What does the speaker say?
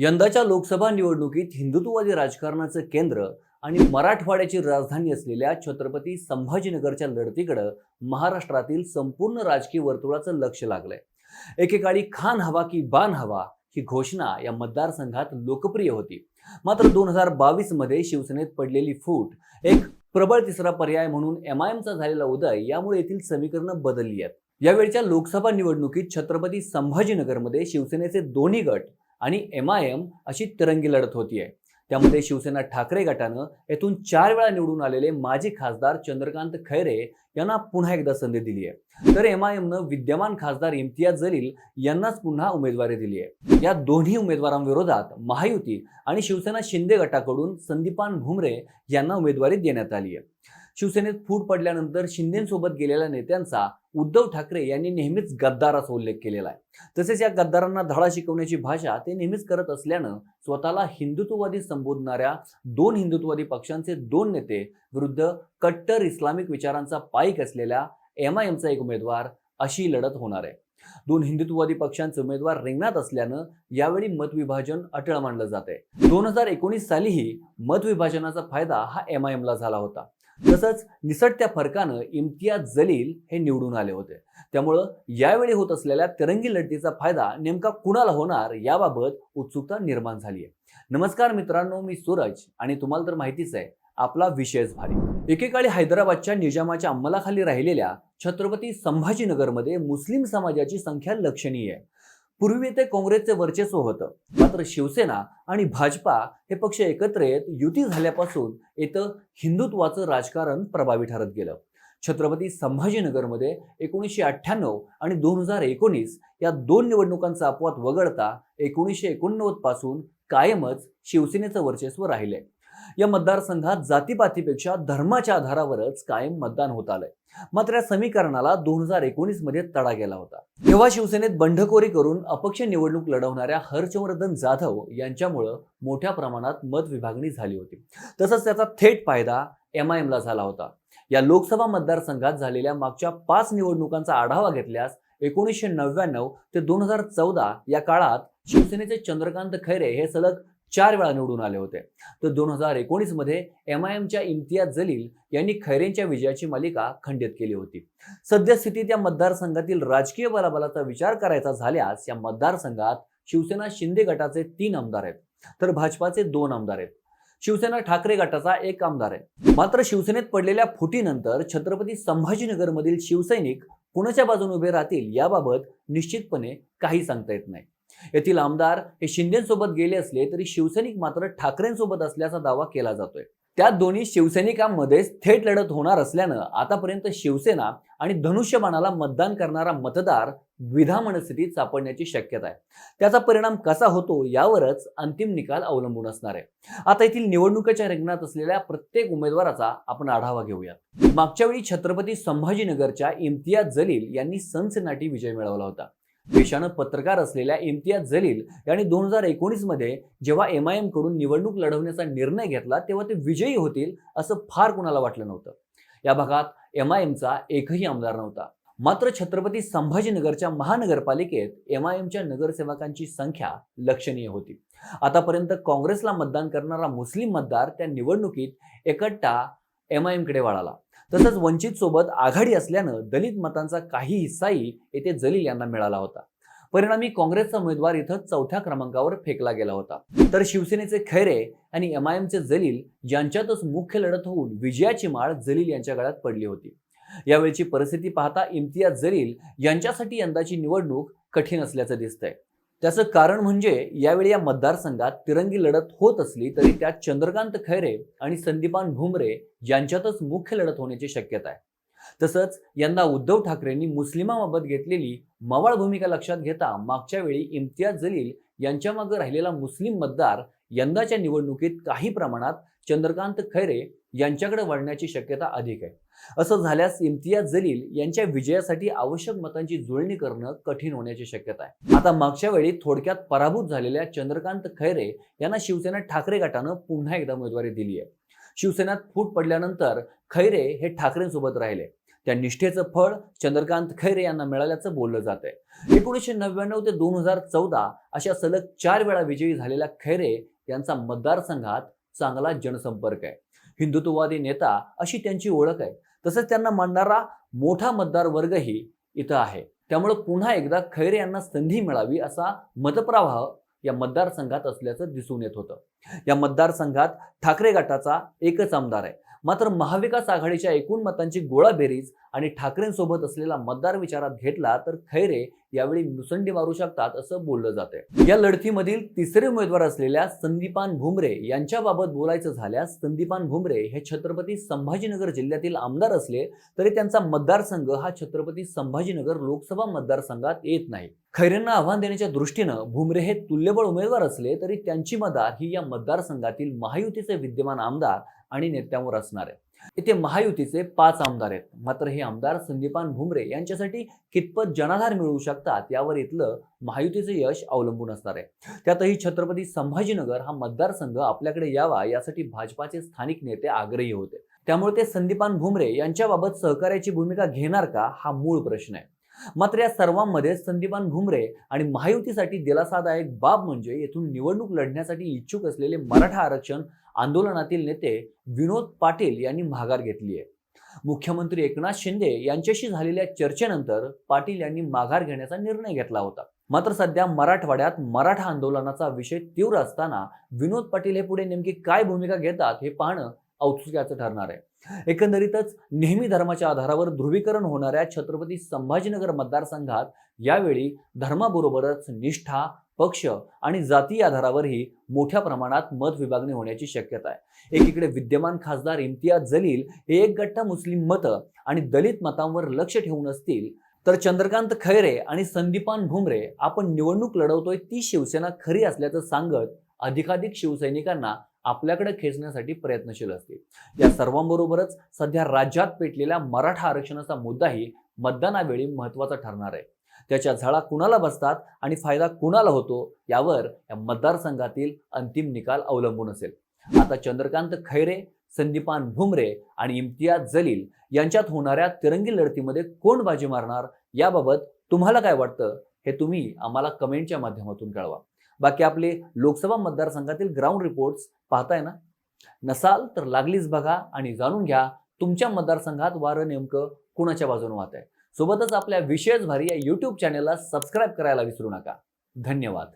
यंदाच्या लोकसभा निवडणुकीत हिंदुत्ववादी राजकारणाचं केंद्र आणि मराठवाड्याची राजधानी असलेल्या छत्रपती संभाजीनगरच्या लढतीकडं महाराष्ट्रातील संपूर्ण राजकीय वर्तुळाचं लक्ष लागलंय. एकेकाळी खान हवा की बान हवा ही घोषणा या मतदारसंघात लोकप्रिय होती. मात्र दोन हजार बावीसमध्ये शिवसेनेत पडलेली फूट एक प्रबळ तिसरा पर्याय म्हणून एम आय एमचा झालेला उदय यामुळे येथील समीकरणं बदलली आहेत. यावेळच्या लोकसभा निवडणुकीत छत्रपती संभाजीनगरमध्ये शिवसेनेचे दोन्ही गट आणि एम आय एम अशी तिरंगी लढत होतीये. त्यामध्ये शिवसेना ठाकरे गटानं येथून चार वेळा निवडून आलेले माजी खासदार चंद्रकांत खैरे यांना पुन्हा एकदा संधी दिली आहे तर एम आय एमनं विद्यमान खासदार इम्तियाज जलील यांनाच पुन्हा उमेदवारी दिली आहे या दोन्ही उमेदवारांविरोधात महायुती आणि शिवसेना शिंदे गटाकडून संदीपान भुमरे यांना उमेदवारी देण्यात आली आहे शिवसेनेत फूट पडल्यानंतर शिंदेसोबत गेलेल्या नेत्यांचा उद्धव ठाकरे यांनी नेहमीच गद्दाराचा उल्लेख केलेला आहे. तसेच या गद्दारांना धडा शिकवण्याची भाषा ते नेहमीच करत असल्यानं स्वतःला हिंदुत्ववादी संबोधणाऱ्या दोन हिंदुत्ववादी पक्षांचे दोन नेते विरुद्ध कट्टर इस्लामिक विचारांचा पाईक असलेल्या एम आय एमचा एक उमेदवार अशी लढत होणार आहे. दोन हिंदुत्ववादी पक्षांचे उमेदवार रिंगणात असल्यानं यावेळी मतविभाजन अटळ मानलं जात आहे दोन हजार एकोणीस सालीही मतविभाजनाचा फायदा हा एम आय एमला झाला होता. तसंच निसटत्या फरकानं इम्तियाज जलील हे निवडून आले होते. त्यामुळं यावेळी होत असलेल्या तिरंगी लढतीचा फायदा नेमका कुणाला होणार याबाबत उत्सुकता निर्माण झाली आहे नमस्कार मित्रांनो मी सूरज आणि तुम्हाला तर माहितीच आहे आपला विशेष भारी. एकेकाळी हैदराबादच्या निजामाच्या अंमलाखाली राहिलेल्या छत्रपती संभाजीनगरमध्ये मुस्लिम समाजाची संख्या लक्षणीय आहे. पूर्वी ते काँग्रेसचे वर्चस्व होतं. मात्र शिवसेना आणि भाजपा हे पक्ष एकत्र येत युती झाल्यापासून येतं हिंदुत्वाचं राजकारण प्रभावी ठरत गेलं. छत्रपती संभाजीनगरमध्ये एकोणीसशे अठ्ठ्याण्णव आणि दोन हजार एकोणीस या दोन निवडणुकांचा अपवाद वगळता एकोणीसशे एकोणनव्वदपासून कायमच शिवसेनेचं वर्चस्व राहिले. या मतदारसंघात जातीपातीपेक्षा धर्माच्या आधारावरच कायम मतदान होत आलंय. मात्र या समीकरणाला दोन हजार एकोणीसमध्ये तडा गेला होता. तेव्हा शिवसेनेत बंडखोरी करून अपक्ष निवडणूक लढवणाऱ्या हर्षवर्धन जाधव यांच्यामुळं मोठ्या प्रमाणात मत विभागणी झाली होती. तसंच त्याचा थेट फायदा एम आय एमला झाला होता. या लोकसभा मतदारसंघात झालेल्या मागच्या पाच निवडणुकांचा आढावा घेतल्यास एकोणीसशे नव्याण्णव ते दोन हजार चौदा या काळात शिवसेनेचे चंद्रकांत खैरे हे सलग चार वेळा निवडून आले होते. तर दोन हजार एकोणीसमध्ये एम आय एमच्या इम्तियाज जलील यांनी खैरेंच्या विजयाची मालिका खंडित केली होती. सद्यस्थितीत या मतदारसंघातील राजकीय बलाबलाचा विचार करायचा झाल्यास या मतदारसंघात शिवसेना शिंदे गटाचे तीन आमदार आहेत. तर भाजपाचे दोन आमदार आहेत. शिवसेना ठाकरे गटाचा एक आमदार आहे. मात्र शिवसेनेत पडलेल्या फुटीनंतर छत्रपती संभाजीनगरमधील शिवसैनिक कुणाच्या बाजूने उभे राहतील याबाबत निश्चितपणे काही सांगता येत नाही. येथील आमदार हे शिंदेसोबत गेले असले तरी शिवसैनिक मात्र ठाकरेंसोबत असल्याचा दावा केला जातोय. त्या दोन्ही शिवसैनिकांमध्येच थेट लढत होणार असल्यानं आतापर्यंत शिवसेना आणि धनुष्यबाणाला मतदान करणारा मतदार द्विधा मनस्थितीत सापडण्याची शक्यता आहे. त्याचा परिणाम कसा होतो यावरच अंतिम निकाल अवलंबून असणार आहे. आता येथील निवडणुकीच्या रिंगणात असलेल्या प्रत्येक उमेदवाराचा आपण आढावा घेऊयात मागच्या वेळी छत्रपती संभाजीनगरच्या इम्तियाज जलील यांनी सनसनाटी विजय मिळवला होता. पेशानं पत्रकार असलेल्या इम्तियाज जलील यांनी दोन हजार एकोणीसमध्ये जेव्हा एम आय एमकडून निवडणूक लढवण्याचा निर्णय घेतला तेव्हा ते विजयी होतील असं फार कुणाला वाटलं नव्हतं. या भागात एम आय एमचा एकही आमदार नव्हता. मात्र छत्रपती संभाजीनगरच्या महानगरपालिकेत एम आय एमच्या नगरसेवकांची संख्या लक्षणीय होती. आतापर्यंत काँग्रेसला मतदान करणारा मुस्लिम मतदार त्या निवडणुकीत एकट्टा एम आय एमकडे वळाला. तसंच वंचित सोबत आघाडी असल्यानं दलित मतांचा काही हिस्साही येथे जलील यांना मिळाला होता. परिणामी काँग्रेसचा उमेदवार इथं चौथ्या क्रमांकावर फेकला गेला होता. तर शिवसेनेचे खैरे आणि एम आय एमचे जलील यांच्यातच मुख्य लढत होऊन विजयाची माळ जलील यांच्या गळ्यात पडली होती. यावेळची परिस्थिती पाहता इम्तियाज जलील यांच्यासाठी यंदाची निवडणूक कठीण असल्याचं दिसतंय. त्याचं कारण म्हणजे यावेळी या मतदारसंघात तिरंगी लढत होत असली तरी त्यात चंद्रकांत खैरे आणि संदीपान भुमरे यांच्यातच मुख्य लढत होण्याची शक्यता आहे. तसंच यंदा उद्धव ठाकरेंनी मुस्लिमाबाबत घेतलेली मवाळ भूमिका लक्षात घेता मागच्या वेळी इम्तियाज जलील यांच्या मागे राहिलेला मुस्लिम मतदार यंदाच्या निवडणुकीत काही प्रमाणात चंद्रकांत खैरे यांच्याकडे वळण्याची शक्यता अधिक आहे. असं झाल्यास इम्तियाज जलील यांच्या विजयासाठी आवश्यक मतांची जुळणी करणं कठीण होण्याची शक्यता आहे. आता मागच्या वेळी थोडक्यात पराभूत झालेल्या चंद्रकांत खैरे यांना शिवसेना ठाकरे गटानं पुन्हा एकदा उमेदवारी दिली आहे. शिवसेनेत फूट पडल्यानंतर खैरे हे ठाकरेंसोबत राहिले. त्या निष्ठेचं फळ चंद्रकांत खैरे यांना मिळाल्याचं बोललं जात आहे. एकोणीसशे नव्याण्णव ते दोन हजार चौदा अशा सलग चार वेळा विजयी झालेल्या खैरे यांचा मतदारसंघात चांगला जनसंपर्क आहे. हिंदुत्ववादी नेता अशी त्यांची ओळख आहे. तसंच त्यांना मांडणारा मोठा मतदार वर्गही इथं आहे. त्यामुळे पुन्हा एकदा खैरे यांना संधी मिळावी असा मतप्रवाह या मतदारसंघात असल्याचं दिसून येत होतं. या मतदारसंघात ठाकरे गटाचा एकच आमदार आहे. मात्र महाविकास आघाडीच्या एकूण मतांची गोळाबेरीज आणि ठाकरेंसोबत असलेला मतदार विचारात घेतला तर खैरे यावेळी मुसंडी मारू शकतात असं बोललं जाते या लढतीमधील तिसरे उमेदवार असलेल्या संदीपान भुमरे यांच्याबाबत बोलायचं झाल्यास संदीपान भुमरे हे छत्रपती संभाजीनगर जिल्ह्यातील आमदार असले तरी त्यांचा मतदारसंघ हा छत्रपती संभाजीनगर लोकसभा मतदारसंघात येत नाही. खैरेंना आव्हान देण्याच्या दृष्टीनं भुमरे हे तुल्यबळ उमेदवार असले तरी त्यांची मदार ही या मतदारसंघातील महायुतीचे विद्यमान आमदार आणि नेत्यांवर असणार आहे इथे महायुतीचे पाच आमदार आहेत. मात्र हे आमदार संदीपान भुमरे यांच्यासाठी कितपत जनाधार मिळवू शकतात यावर इथलं महायुतीचे यश अवलंबून असणार आहे. त्यातही छत्रपती संभाजीनगर हा मतदारसंघ आपल्याकडे यावा यासाठी भाजपाचे स्थानिक नेते आग्रही होते. त्यामुळे ते संदीपान भुमरे यांच्याबाबत सहकार्याची भूमिका घेणार का हा मूळ प्रश्न आहे. मात्र या सर्वांमध्ये संदीपान भुमरे आणि महायुतीसाठी दिलासादायक बाब म्हणजे येथून निवडणूक लढण्यासाठी इच्छुक असलेले मराठा आरक्षण आंदोलनातील नेते विनोद पाटील यांनी माघार घेतली आहे. मुख्यमंत्री एकनाथ शिंदे यांच्याशी झालेल्या चर्चेनंतर पाटील यांनी माघार घेण्याचा निर्णय घेतला होता. मात्र सध्या मराठवाड्यात मराठा आंदोलनाचा विषय तीव्र असताना विनोद पाटील हे पुढे नेमकी काय भूमिका घेतात हे पाहणं औत्सुक्याचं ठरणार आहे. एकंदरीतच नेहमी धर्माच्या आधारावर ध्रुवीकरण होणाऱ्या छत्रपती संभाजीनगर मतदारसंघात यावेळी धर्माबरोबरच निष्ठा पक्ष आणि जाती आधारावरही मोठ्या प्रमाणात मत विभागणी होण्याची शक्यता आहे. एकीकडे विद्यमान खासदार इम्तियाज जलील हे एक गट्टा मुस्लिम मतं आणि दलित मतांवर लक्ष ठेवून असतील तर चंद्रकांत खैरे आणि संदीपान भुमरे आपण निवडणूक लढवतोय ती शिवसेना खरी असल्याचं सांगत अधिकाधिक शिवसैनिकांना आपल्याकडे खेचण्यासाठी प्रयत्नशील असतील. या सर्वांबरोबरच सध्या राज्यात पेटलेल्या मराठा आरक्षणाचा मुद्दाही मतदानावेळी महत्त्वाचा ठरणार आहे. त्याच्या झळा कुणाला बसतात आणि फायदा कुणाला होतो यावर या मतदारसंघातील अंतिम निकाल अवलंबून असेल. आता चंद्रकांत खैरे संदीपान भुमरे आणि इम्तियाज जलील यांच्यात होणाऱ्या तिरंगी लढतीमध्ये कोण बाजी मारणार? याबाबत तुम्हाला काय वाटतं? हे तुम्ही आम्हाला कमेंटच्या माध्यमातून कळवा. बाकी आपले लोकसभा मतदारसंघातील ग्राउंड रिपोर्ट्स पाहताय ना? नसाल तर लागलीच बघा आणि जाणून घ्या तुमच्या मतदारसंघात वारं नेमकं कुणाच्या बाजूने वाहत आहे सोबतच आपल्या विशेष भारी या यूट्यूब चॅनेलला सबस्क्राईब करायला विसरू नका. धन्यवाद.